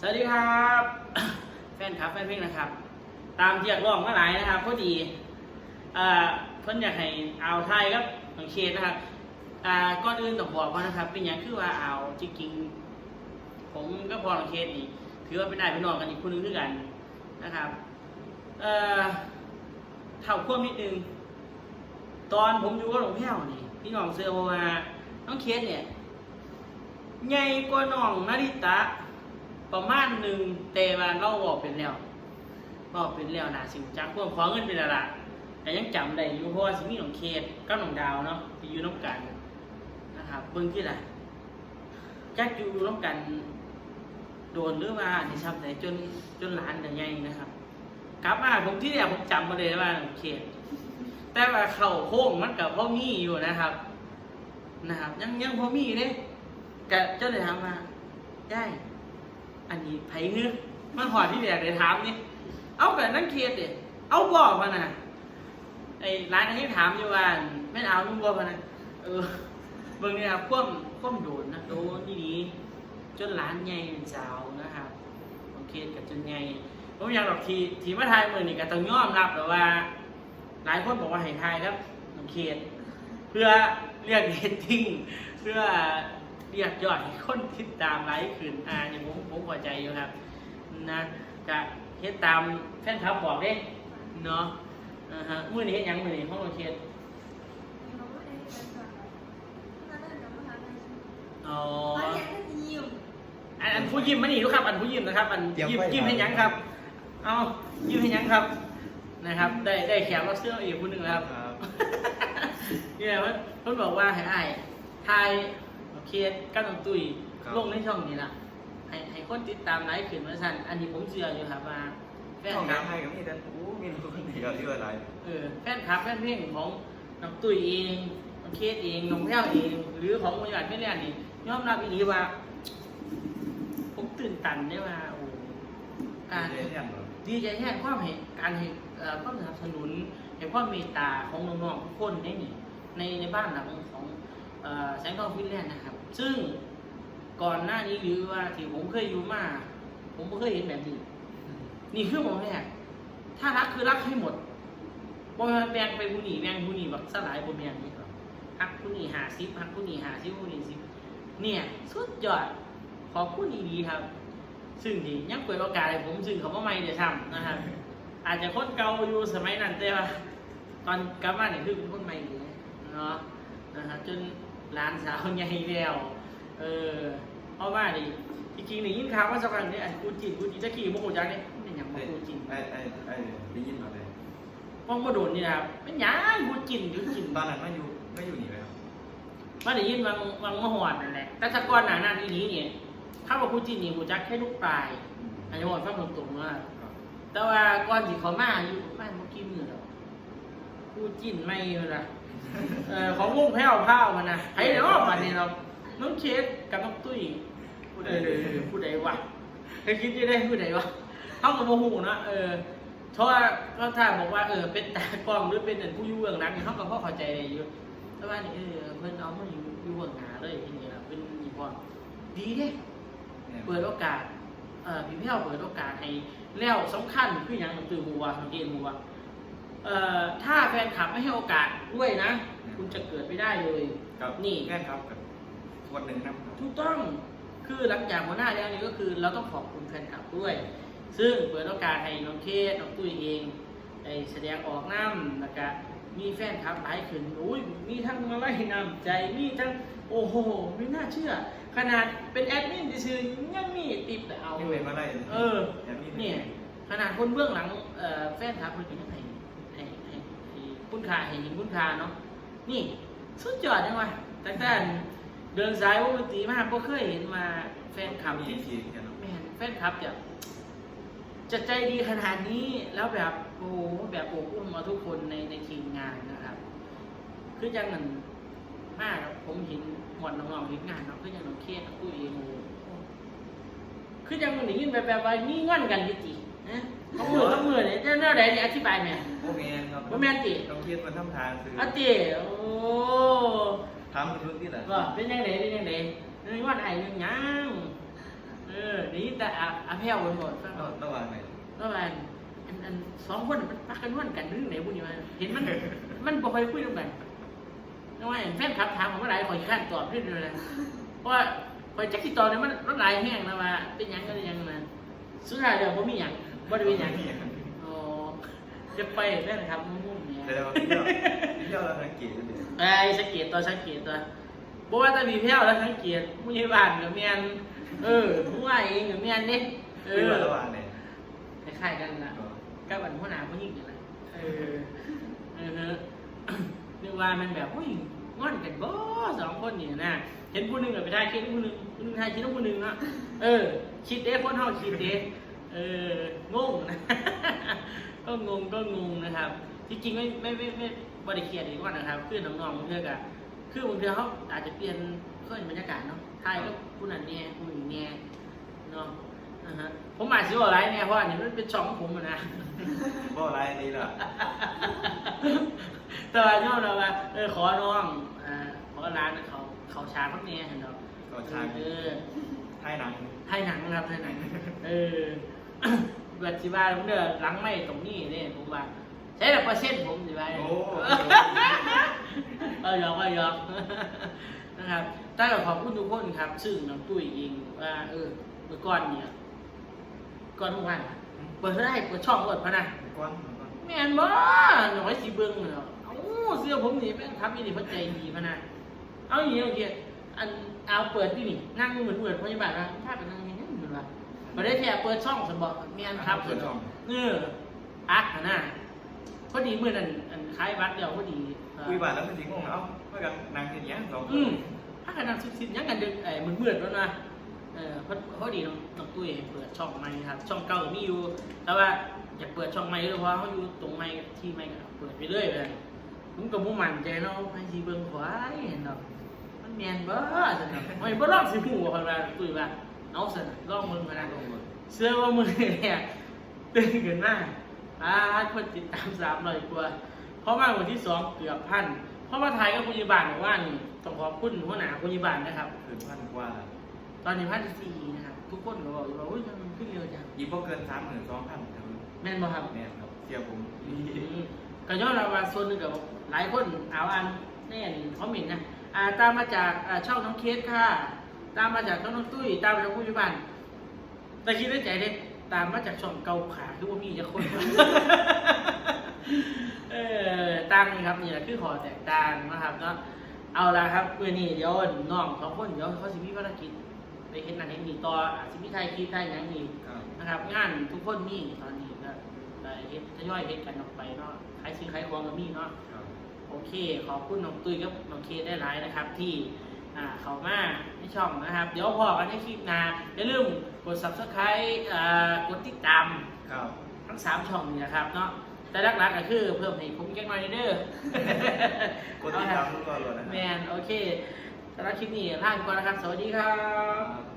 สวัสดีครับ แฟนครับแฟนเพลงนะครับ ตามเรียกร้องมาหลายนะครับพอดีอ่าเพิ่นอยากให้เอาไทยครับของเขตนะครับอ่าก่อนอื่นต้องบอกว่านะครับ เป็นอย่างคือว่าเอาจริงๆผมก็พอของเขตนี่ถือว่าเป็นได้เป็นน้องกันอีกคนนึงด้วยกันนะครับเอ่อเท่าควบนิดนึงตอนผมอยู่กับหลวงแพ้วนี่พี่น้องเสือบอกว่าน้องเคสเนี่ยใหญ่กว่าน้องนาริตะ ประมาณหนึ่งแต่ว่าเราบอกเป็นแล้วบอกเป็นแล้วนะสิจักพวกขอเงินเป็นละละแต่ยังจำได้อยู่เพราะว่าสิมีน้องเคสกับน้องดาวเนาะที่อยู่น้ำกันนะครับเบิ่งที่ไรจักอยู่น้ำกัน โดนหรือว่าในซ้ำแต่จนจนหลานแต่ใหญ่นะครับกลับมาผมที่เนี่ยผมจำมาเลยว่าน้องเคสแต่ว่าเข่าโค้งมันกับพ่อมีอยู่นะครับ นะครับ ยังยังพ่อมีเด้กะเจ้าเลยถามมาได้ อันนี้ไผเงือมันหอดที่แดกเลยถามนี่ เอากับนั่งเคสเด็เอาบอกมาน่ะไอ้ร้านนี้ถามอยู่ว่าไม่เอานุ่งบอกมานะเออเบิ่งเนี่ยครับคว่ำคว่ำโดนนะโดนนี่ดีจนร้านใหญ่เป็นสาวนะครับโอเคกับจนใหญ่ผมอยากหรอกทีทีมาไทยมือนี่ก็ต้องยอมรับแต่ว่า หลายคนบอกว่าให้ทยครับน้องเขตเพื่อเรียกเรตติ้งเพื่อ เรียกยอดให้คนติดตามไลค์ขึ้นอ่าอย่างผมผมพอใจอยู่ครับนะจะเฮ็ดตามแฟนคลับบอกเด้เนาะอ่าฮะมื้อนี้เฮ็ดหยังมื้อนี้ห้องน้องเขตอ๋ออันอันผู้ยิ้มมานี่ทุกครับ อันผู้ยิ้มนะครับ อันเตรียมยิ้มไว้ยิ้มให้หยังครับ เอายิ้มให้หยังครับ นะครับ ได้ได้แขกรับเสื้ออีกคนหนึ่งแล้วครับเนี่ยมันเพิ่นบอกว่าให้อ้ายทายโอ เคกับน้องตุ้ยครับ ลงในช่องนี้ล่ะให้ให้คนติดตามไลค์ขึ้นมาสั่นอันนี้ผมเชื่ออยู่ครับว่าแฟนช่องคลัน้ำบให้ก็มีแต่โอ้มีทุกคนเดียวที่อะไรเออแฟนคลับแฟนเพลงของน้องตุ้ยเองน้องเคสเองน้องแพ้วเอง หรือของบริษัทไม่แล่นนี่ยอมรับอีหลีว่าผมตื่นตันได้ว่าโอ้การ เรียนเหรอดีใจแทนความเห็นการเห็นเอ่อความสนับสนุนเห็นความเมตตาของน้องๆทุกคนได้นี่ในในบ้านหลังของเอ่อ แสงทองฟินแลนด์นะครับ ซึ่งก่อนหน้านี้หรือว่าที่ผมเคยอยู่มา ผมไม่เคยเห็นแบบนี้ นี่คือมองแรกถ้ารักคือรักให้หมดบ่แม่นแบงไปผู้นี้แบงผู้นี้แบบสลายบ่แม่นนี่ครับฮักผู้นี้หาซิฮักผู้นี้หาซิผู้นี้ซิเนี่ยสุดยอดขอบคุณดีๆครับ ซึ่งดียังเปิดโอกาสให้ผมซึ่งเขาว่าไม่เดี๋ยวทำนะครับอาจจะคนเก่าอยู่สมัยนั้นแต่ว่าตอนกลับมาเนี่ยคือเป็นคนใหม่ดีเนาะนะฮะจน หลานสาวใหญ่แล้วเออเพราะว่าดิจริงๆนี่ยินข่าวว่าสักครั้งเนี่ยอันกูจินกูจินจะขี่โมโหจังเนี่ยเป็นอย่างมากูจินไอ้ไอ้ไอ้ได้ยินมาเลยป้องมาโดนนี่นะครับเป็นหยังกูจินกูจินตอนนั้นไม่อยู่ไม่อยู่นี่เลยครับมาได้ยินวังวังมะฮอดนั่นแหละแต่ถ้าก่อนหน้านั้นอีนี้เนี่ยถ้าว่ากูจินนี่กูจักแค่ลูกปลายอันนี้บอกฟังตรงๆว่าแต่ว่าก่อนที่เขามาอยู่บ้านเมื่อกี้มือแล้วกูจิ้นไม่เลยนะ เออของวงแพ้วพ้าวมันนะไอ้เดี๋ยวปันนี้เราน้องเคสกับน้องตุ้ยผู้ใดผู้ใดวะเคยคิดจะได้ผู้ใดวะเท่ากับโมโหนะเออเพราะว่าก็ถ้าบอกว่าเออเป็นตากล้องหรือเป็นอันผู้อยู่เบื้องหลังเนี่ยเขาก็พอเข้าใจได้อยู่แต่ว่านี่เออเพิ่นเอามาอยู่อยู่เบื้องหน้าเลยทีนี้ละเป็นอีพอดีเด้เปิดโอกาสเอ่อพี่แพ้วเปิดโอกาสให้แล้วสำคัญคืออย่างตื่นหัวสังเกตหัวเอ่อ ถ้าแฟนคลับไม่ให้โอกาสด้วยนะ คุณจะเกิดไม่ได้เลยกับนี่แม่ครับกับวันหนึ่งนะครับถูกต้องคือหลังจากหัวหน้าแล้วนี่ก็คือเราต้องขอบคุณแฟนคลับด้วย ซึ่งเปิดโอกาสให้น้องเคสน้องตุ้ยเองได้แสดงออกน้ำแล้วก็มีแฟนคลับหลายขึ้นอุ้ยมีทั้งมาไล่น้ำใจมีทั้งโอ้โหไม่น่าเชื่อ ขนาดเป็นแอดมินซื่อๆยังมีติปแต่เอานี่เลเป็ยนมาได้เออเนี่ยขนาดคนเบื้องหลังเอ่อแฟนคลับคนนี้ให้ให้ให้ให้ คุณค่าให้เห็นคุณค่าเนาะนี่สุดยอดจังวะแต่แต่เดินสายวงดนตรีมากก็เคยเห็นมาแฟนคลับมีที่ทีเดียวแม่นแฟนคลับจะจะใจดีขนาดนี้แล้วแบบโอ้โหแบบอบอุ้มมาทุกคนในในทีมงานนะครับ คือจังนั้นมากครับผมเห็นหมดน้องๆเห็นงานเนาะคือจังน้องเคสน้องตุ้ยเองโอ้โหคือจังมันได้ยินแบบแบบว่ามีงอนกันจริงๆนะต้องมือต้องมือเนี่ยจะเน่าไหนเนี่ยอธิบายแม่โอ้แมน ครับบ่แม่นติต้องคิดมันทำทางคืออาติโอ้ทำมันทุกที่แหละว่าเป็นยังไงเป็นยังไงนึกว่าไอ้ยังยังเออนี่นี้แต่อาอาแพ้วไปหมดฟังระระหว่างไหนระหว่างอันอันสองคนมันปักกันนวลกันเรื่องไหนบุญนี่มาเห็นมันมันบ่ค่อยคุยกันนะว่าแฟนคลับถามผมว่าหลายขอยข้านตอบเรื่อยๆเลยเพราะว่าคอยจักที่ตอบเนี่ยมันรถหลายแห้งนะว่าเป็นหยังก็เป็นหยังนะสุดท้ายเดี๋ยวผมมีหยังบ่ได้เป็นหยังอ๋อ จะไปได้นะครับมุ่งๆเนี่ยแต่เราเที่ยวเที่ยวเราสังเกตดูดิไอ้สังเกตตัวสังเกตตัวบอกว่าแตะมีแพ้วแล้วสังเกตผู้ใหญ่บ้านกับเมียนเออผู้ว่าเองกับเมียนเนี่ยเอคืออว่าระหว่างไหนคล้ายๆกันนะก็บันหัวหน้าผู้หญิงกันนะเออเออเนอะนึกว่ามันแบบผู้หญิงงอนกันบ่สองคนนี่นะเห็นผู้หนึงกับไปได้คิดผู้หนึงผู้หนึงได้คิดผู้หนึงนะเออคิดเด้คนเฮาคิดเด้เอองงนะ ก็งงก็งงนะครับที่จริงไม่ไม่ไม่ไม่บริเครียดอีกว่านะครับคือน้องๆบางเทื่อกะคือบางเทื่อเขาอาจจะเปลี่ยนเพื่อนบรรยากาศเนาะไทยก็ผู้นั้นเนี่ยผู้นี้เนี่ยเนาะนะฮะผมอาจจะบอกอะไรเนี่ยเพราะอันนี้มันเป็นช่องของผมอะนะบ่อะไรนี่ล่ะแต่ว่าชอบเราว่าเออขอน้องอ่าขอร้านเขาเขาชาพักเนี่ยเห็นเนาะก็ชางเออไทยหนังให้หนังครับให้หนัง เออ แบบสิบ้าผมเดือหลังไม่ตรงนี้เนี่ยผมว่าใช้แต่เปอร์เซ็นต์ผมสิบ้าโอ้ ก็ยอมก็ยอมนะครับแต่ก็ขอบคุณทุกคนครับ ซึ่งน้องตุ้ยเองว่าเออเมื่อก่อนเนี่ยก่อนทุกวันเปิดได้เปิดช่องเปิดพะนะกว้างกว้างแม่นบ่หน่อยสิเบิ่งเนาะเอ้าเสื้อผมนี่แม่งครับอีนี่เพิ่นใจดีพะนะเอาอย่างนี้โอเคอันเอาเปิดที่นี่นั่งเหมือนเหมือนพยาบาลว่าถ้าเป็นนั่งอย่างนี้เห มือนว่าบ่ได้แค่เปิดช่องสมบอกแม่นครับเปิดช่อง เอออักหั่นน่ะพอดีมื้อนั้นอันคล้ายวัดเดียวพอดีเอ่อคุยบ้านแล้วมันสิงงเอ้าเมื่อกันนางเห็นยังสองคอืนมถ้ากันนั่งซิดๆยังกันดึกเอ้ยมืดๆแล้วนะเออพอพอดีน้องน้องตุ้ยเปิดช่องใหม่ครับ ช่องเก่าก็มีอยู่ แต่ว่าอยากเปิดช่องใหม่ด้วยเพราะเขาอยู่ตรงใหม่ที่ใหม่ก็เปิดไปเรื่อยเลยผมก็บ่มั่นใจเนาะให้สิเบิ่งขวายเห็นดอกมันแม่นบ่ซั่นน่ะโอ้ยบ่ลองสิฮู้ว่าเพิ่นว่าตุ้ยว่า เอาซั่นน่ะลองเบิ่งมานะเชื่อว่ามื้อนี้เนี่ยตื่นขึ้นมาอ่าคนติดตาม300กว่า เพราะว่าวันที่สองเกือบพัน เพราะว่าไทยกับผู้ใหญ่บ้านบอกว่านี่ต้องขอบคุณหัวหน้าผู้ใหญ่บ้านนะครับคืนพันกว่าตอนนี้พันสี่นะครับ ทุกคนก็บอกอยู่ว่าอุ้ยมันขึ้นเร็วจังอีกบ่เกินสามหมื่นสองพันครับแม่นบ่ครับเนี่ยครับเที่ยวผมอืมก็ย้อนเราว่าส่วนหนึ่งกับหลายคนเอาอันแน่นเขาเหม็นนะอ่าตามมาจากอ่าช่องน้องเคสค่ะ ตามมาจากช่องน้องตุ้ยตามมาจากผู้พิบันแต่คิดในใจเด็ตามมาจากช่องเกาขาคือว่ามีจะคนเออต่างนี่ครับนี่แหละคือขอแตกต่างนะครับเนาะเอาละครับเมื่อนี้เดี๋ยวน้องสองคนเดี๋ยวเขาสิมีภารกิจไปเห็นนั่นเห็นนี่ต่ออาจสิมีไทยคิดไทยหยังนี่ครับนะครับงานทุกคนมีตอนนี้ก็ได้เฮ็ดทยอยเฮ็ดกันออกไปเนาะใครซื้อใครควงก็มีเนาะครับโอเค ขอบคุณน้องตุ้ยกับน้องเคได้หลายนะครับ ที่ อ่าเข้ามาในช่องนะครับ เดี๋ยวพอกันในคลิปหน้าอย่าลืมกด subscribe อ่ากดติดตามครับทั้ง3ช่องนี่นะครับเนาะแต่หลักๆก็คือเพิ่มให้ผมแก๊กน้อยเด้อกดติดตามทุกตอนเลยนะคแมรับนโอเคสำหรับคลิปนี้ลาไปก่อนนะครับ สวัสดีครับครับ